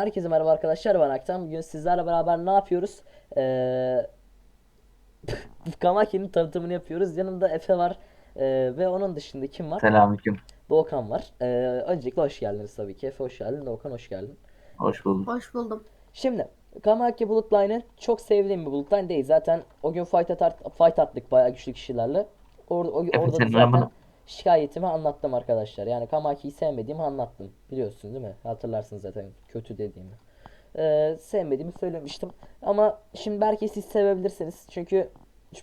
Herkese merhaba arkadaşlar ben Aktan. Bugün sizlerle beraber ne yapıyoruz? Ee, Kamaki'nin tanıtımını yapıyoruz. Yanımda Efe var. Ee, ve onun dışında kim var? Selamünaleyküm. Doğukan var. Ee, öncelikle hoş geldiniz tabii ki. Efe hoş geldin. Doğukan hoş geldin. Hoş bulduk. Hoş buldum. Şimdi Kamaki Bloodline'ı çok sevdiğim bir Bloodline değil. Zaten o gün fight, atar, fight attık bayağı güçlü kişilerle. Or, o- orada da senin zaten amına- şikayetimi anlattım arkadaşlar. Yani Kamaki'yi sevmediğimi anlattım. Biliyorsun değil mi? Hatırlarsınız zaten kötü dediğimi. Ee, sevmediğimi söylemiştim. Ama şimdi belki siz sevebilirsiniz. Çünkü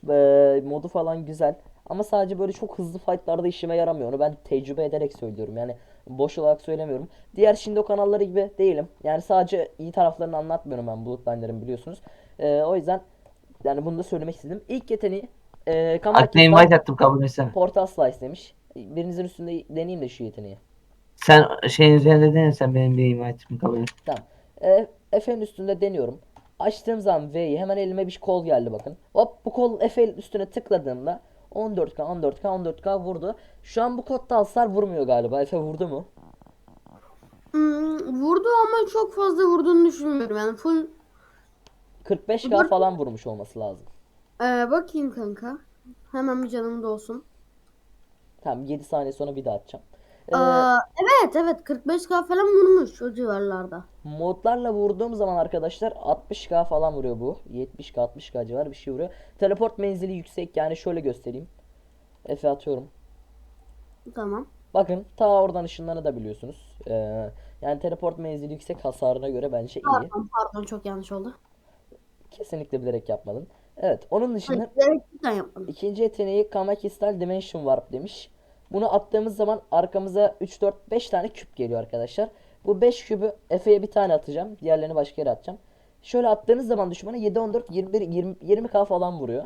e, modu falan güzel. Ama sadece böyle çok hızlı fightlarda işime yaramıyor. Onu ben tecrübe ederek söylüyorum. Yani boş olarak söylemiyorum. Diğer şimdi o kanalları gibi değilim. Yani sadece iyi taraflarını anlatmıyorum ben Bloodline'ların biliyorsunuz. Ee, o yüzden yani bunu da söylemek istedim. İlk yeteneği e, Kamaki Akne invite attım kabul etsene. Portal Slice demiş. Birinizin üstünde deneyeyim de şu yeteneği. Sen şeyin üzerinde denirsen benim bir kabul et. Tamam. E, Efe'nin üstünde deniyorum. Açtığım zaman V'yi hemen elime bir kol geldi bakın. Hop bu kol Efe üstüne tıkladığımda 14K 14K 14K vurdu. Şu an bu kodda hasar vurmuyor galiba. Efe vurdu mu? Hmm, vurdu ama çok fazla vurduğunu düşünmüyorum. Yani full 45K Vur- falan vurmuş olması lazım. Ee, bakayım kanka. Hemen bir canım da olsun. Tamam 7 saniye sonra bir daha atacağım. E, Aa, evet evet 45k falan vurmuş o civarlarda. modlarla vurduğum zaman arkadaşlar 60K falan vuruyor bu. 70K 60K civarı bir şey vuruyor. Teleport menzili yüksek yani şöyle göstereyim. Efe atıyorum. Tamam. Bakın ta oradan ışınlanabiliyorsunuz. Ee, yani teleport menzili yüksek hasarına göre bence iyi. Pardon pardon çok yanlış oldu. Kesinlikle bilerek yapmadın. Evet onun dışında ikinci yeteneği Kamaki Style Dimension Warp demiş. Bunu attığımız zaman arkamıza 3 4 5 tane küp geliyor arkadaşlar. Bu 5 kübü Efe'ye bir tane atacağım. Diğerlerini başka yere atacağım. Şöyle attığınız zaman düşmana 7 14 21 20 20k falan vuruyor.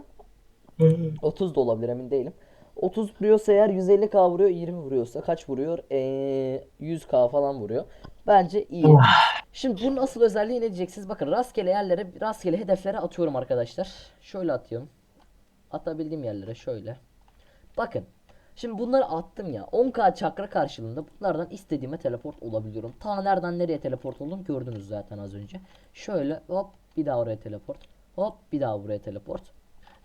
30 da olabilir emin değilim. 30 vuruyorsa eğer 150k vuruyor, 20 vuruyorsa kaç vuruyor? Ee, 100k falan vuruyor. Bence iyi. Şimdi bunun asıl özelliği ne diyeceksiniz? Bakın rastgele yerlere, rastgele hedeflere atıyorum arkadaşlar. Şöyle atıyorum. Atabildiğim yerlere şöyle. Bakın. Şimdi bunları attım ya. 10k çakra karşılığında bunlardan istediğime teleport olabiliyorum. Ta nereden nereye teleport oldum gördünüz zaten az önce. Şöyle hop bir daha oraya teleport. Hop bir daha buraya teleport.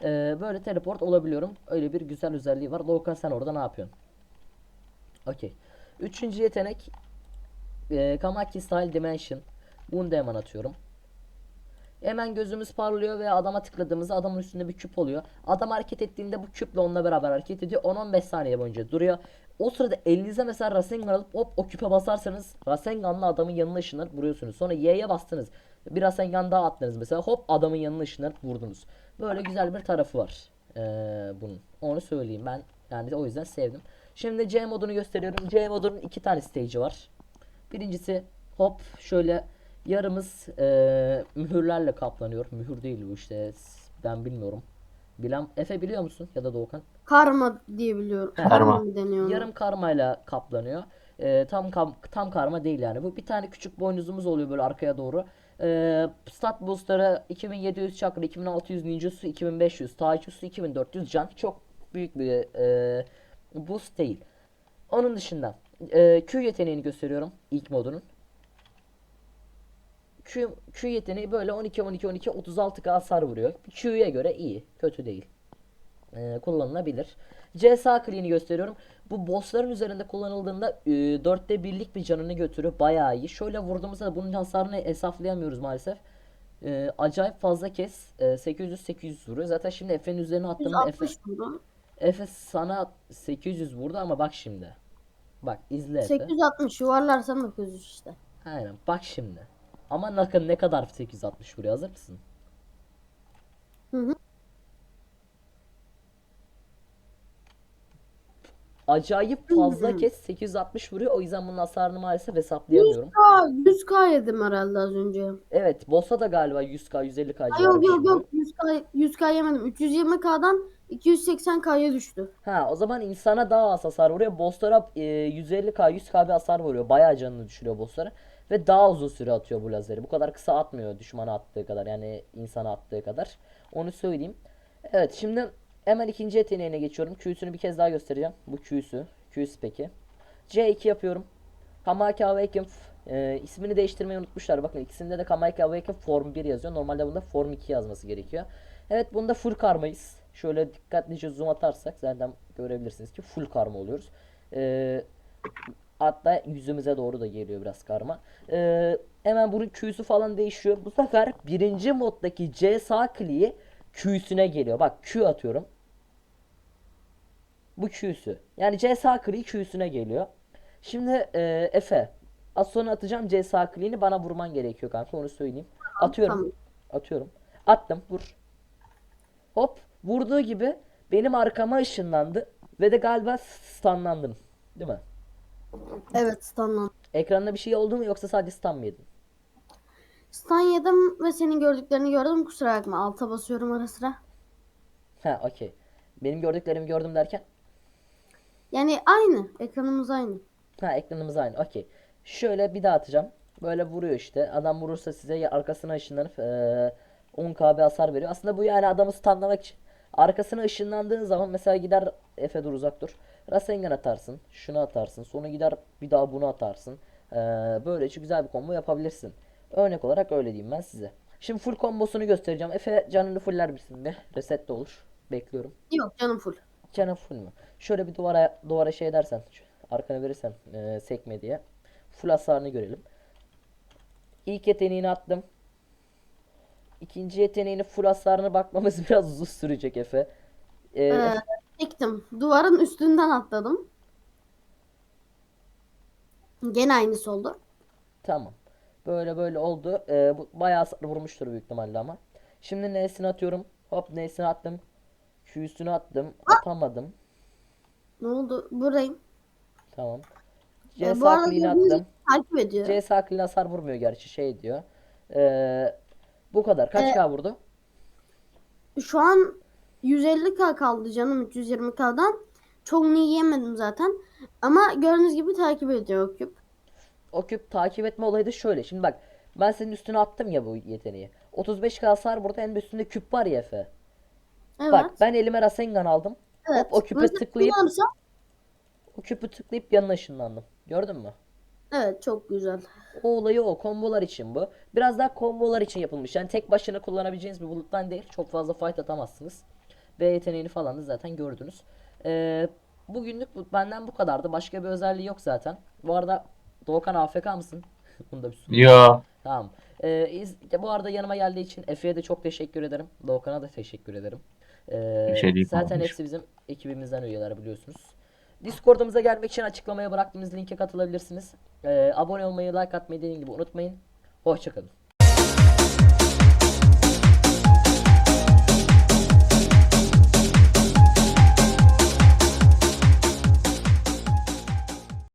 Ee, böyle teleport olabiliyorum. Öyle bir güzel özelliği var. Doğukan sen orada ne yapıyorsun? Okey. Üçüncü yetenek e, Kamaki Style Dimension. Bunu da hemen atıyorum. Hemen gözümüz parlıyor ve adama tıkladığımızda adamın üstünde bir küp oluyor. Adam hareket ettiğinde bu küple onunla beraber hareket ediyor. 10-15 saniye boyunca duruyor. O sırada elinize mesela Rasengan alıp hop o küpe basarsanız Rasengan'la adamın yanına ışınlanıp vuruyorsunuz. Sonra Y'ye bastınız. Bir Rasengan daha attınız mesela hop adamın yanına ışınlanıp vurdunuz. Böyle güzel bir tarafı var ee, bunun. Onu söyleyeyim ben. Yani o yüzden sevdim. Şimdi C modunu gösteriyorum. C modunun iki tane stage'i var. Birincisi hop şöyle yarımız eee, mühürlerle kaplanıyor. Mühür değil bu işte ben bilmiyorum. Bilen Efe biliyor musun ya da Doğukan? Karma diye biliyorum. Karma. mı deniyor. Yarım karmayla kaplanıyor. Eee, tam kam- tam karma değil yani. Bu bir tane küçük boynuzumuz oluyor böyle arkaya doğru. Eee stat boostları 2700 çakra, 2600 ninjutsu, 2500 taijutsu, 2400 can. Çok büyük bir eee, boost değil. Onun dışında eee, Q yeteneğini gösteriyorum ilk modunun. Q, Q yeteneği böyle 12 12 12 36k hasar vuruyor. Q'ya göre iyi, kötü değil. Ee, kullanılabilir. C sağ kliğini gösteriyorum. Bu bossların üzerinde kullanıldığında e, 4'te birlik bir canını götürüyor. Bayağı iyi. Şöyle vurduğumuzda bunun hasarını hesaplayamıyoruz maalesef. Ee, acayip fazla kez e, 800-800 vuruyor. Zaten şimdi Efe'nin üzerine attığımda Efe, 160 vurdu. Efe sana 800 vurdu ama bak şimdi. Bak izle Efe. 860 yuvarlarsam 900 işte. Aynen bak şimdi. Ama bakın ne kadar 860 vuruyor hazır mısın? Hı hı. Acayip fazla Hı. kez 860 vuruyor. O yüzden bunun hasarını maalesef hesaplayamıyorum. 100k, 100k yedim herhalde az önce. Evet, boss'a da galiba 100k, 150k Ay, civarı yok yok yok 100k, 100k yemedim. 320k'dan 280k'ya düştü. Ha, o zaman insana daha az hasar vuruyor. Boss'lara e, 150k, 100k bir hasar vuruyor. Bayağı canını düşürüyor boss'lara. Ve daha uzun süre atıyor bu lazeri. Bu kadar kısa atmıyor düşmana attığı kadar. Yani insana attığı kadar. Onu söyleyeyim. Evet, şimdi hemen ikinci yeteneğine geçiyorum. Q'sunu bir kez daha göstereceğim. Bu Q'su. Q'su peki. C2 yapıyorum. Hamaki Awaken Ee, ismini değiştirmeyi unutmuşlar. Bakın ikisinde de Kamikaze Awaken Form 1 yazıyor. Normalde bunda Form 2 yazması gerekiyor. Evet bunda full karmayız. Şöyle dikkatlice zoom atarsak zaten görebilirsiniz ki full karma oluyoruz. Ee, hatta yüzümüze doğru da geliyor biraz karma. Ee, hemen bunun Q'su falan değişiyor. Bu sefer birinci moddaki C sağ kliği Q'süne geliyor. Bak Q atıyorum. Bu Q'sü. Yani C sağ kliği Q'süne geliyor. Şimdi e, Efe. Az sonra atacağım C sağ kliğini bana vurman gerekiyor kanka onu söyleyeyim. Atıyorum. Tamam. Atıyorum. Attım. Vur. Hop. Vurduğu gibi benim arkama ışınlandı. Ve de galiba stunlandım. Değil mi? Evet stunlan. Ekranda bir şey oldu mu yoksa sadece stun mı yedin? Stun yedim ve senin gördüklerini gördüm kusura bakma. Alta basıyorum ara sıra. Ha okey. Benim gördüklerimi gördüm derken? Yani aynı. Ekranımız aynı. Ha ekranımız aynı. Okey. Şöyle bir daha atacağım. Böyle vuruyor işte. Adam vurursa size arkasına ışınlanıp eee 10k bir hasar veriyor. Aslında bu yani adamı stunlamak için. Arkasına ışınlandığın zaman mesela gider Efe dur uzak dur. Rasengan atarsın. Şunu atarsın. Sonra gider bir daha bunu atarsın. Eee böylece güzel bir combo yapabilirsin. Örnek olarak öyle diyeyim ben size. Şimdi full kombosunu göstereceğim. Efe canını fuller misin be? Reset de olur. Bekliyorum. Yok canım full. Canın full mü? Şöyle bir duvara duvara şey dersen, arkana verirsen e, sekme diye. Full hasarını görelim. İlk yeteneğini attım. İkinci yeteneğini full hasarına bakmamız biraz uzun sürecek Efe. E, Ee, çektim. Duvarın üstünden atladım. Gene aynısı oldu. Tamam. Böyle böyle oldu. E, bu bayağı hasar vurmuştur büyük ihtimalle ama. Şimdi N'sini atıyorum. Hop N'sini attım. Q'sunu attım. Atamadım. Ne oldu? Buradayım. Tamam. Ee, C bu arada attım. Takip ediyor. C saklini hasar vurmuyor gerçi şey diyor. Ee, bu kadar. Kaç Ee, K vurdu? Şu an 150k kaldı canım 320k'dan. Çoğunu yiyemedim zaten. Ama gördüğünüz gibi takip ediyor o küp. O küp takip etme olayı da şöyle. Şimdi bak ben senin üstüne attım ya bu yeteneği. 35k hasar burada en üstünde küp var ya Efe. Evet. Bak ben elime Rasengan aldım. evet. hop, o küpe Mesela tıklayıp- kullansam- O küpü tıklayıp yanına ışınlandım. Gördün mü? Evet çok güzel. O olayı o. Kombolar için bu. Biraz daha kombolar için yapılmış. Yani tek başına kullanabileceğiniz bir buluttan değil. Çok fazla fight atamazsınız. B yeteneğini falan da zaten gördünüz. Ee, bugünlük bu, benden bu kadardı. Başka bir özelliği yok zaten. Bu arada Doğukan AFK mısın? Bunda bir sorun. Yo. Tamam. Ee, iz- ya bu arada yanıma geldiği için Efe'ye de çok teşekkür ederim. Doğukan'a da teşekkür ederim. Ee, Bir şey değil zaten hepsi bizim ekibimizden üyeler biliyorsunuz. Discord'umuza gelmek için açıklamaya bıraktığımız linke katılabilirsiniz. Ee, abone olmayı, like atmayı dediğim gibi unutmayın. Hoşçakalın.